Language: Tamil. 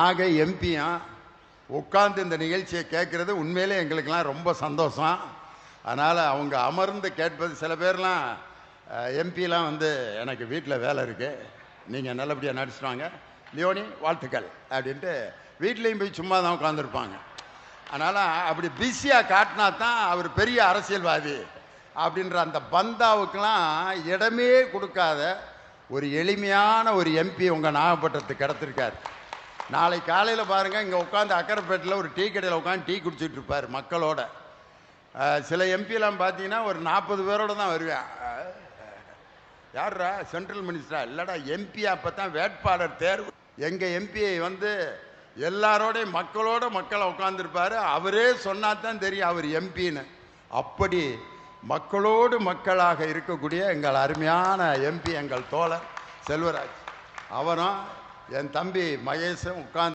நாக எம்பியும் உட்கார்ந்து இந்த நிகழ்ச்சியை கேட்குறது உண்மையிலே எங்களுக்கெல்லாம் ரொம்ப சந்தோஷம். அதனால் அவங்க அமர்ந்து கேட்பது சில பேர்லாம் எம்பிலாம் வந்து எனக்கு வீட்டில் வேலை இருக்குது நீங்கள் நல்லபடியாக நடிச்சுட்டு லியோனி வாழ்த்துக்கள் அப்படின்ட்டு வீட்லேயும் போய் சும்மா தான் உட்காந்துருப்பாங்க அதனால் அப்படி பிஸியாக காட்டினா தான் அவர் பெரிய அரசியல்வாதி அப்படின்ற அந்த பந்தாவுக்கெலாம் இடமே கொடுக்காத ஒரு எளிமையான ஒரு எம்பி உங்கள் நாகப்பட்டினத்துக்கு கிடத்திருக்காரு நாளை காலையில் பாருங்கள் இங்கே உட்காந்து அக்கரைப்பேட்டில் ஒரு டீ கடையில் உட்காந்து டீ குடிச்சிட்டு இருப்பார் மக்களோட. சில எம்பிலாம் பார்த்தீங்கன்னா ஒரு நாற்பது பேரோட தான் வருவேன். யார்ரா? சென்ட்ரல் மினிஸ்டரா இல்லைடா எம்பி அப்போ தான் வேட்பாளர் தேர்வு. எங்கள் எம்பியை வந்து எல்லாரோடையும் மக்களோட மக்களை உட்காந்துருப்பாரு அவரே சொன்னா தான் தெரியும் அவர் எம்பின்னு அப்படி மக்களோடு மக்களாக இருக்கக்கூடிய எங்கள் அருமையான எம்பி எங்கள் தோழர் செல்வராஜ் அவரும் என் தம்பி மகேஷும் உட்கார்ந்து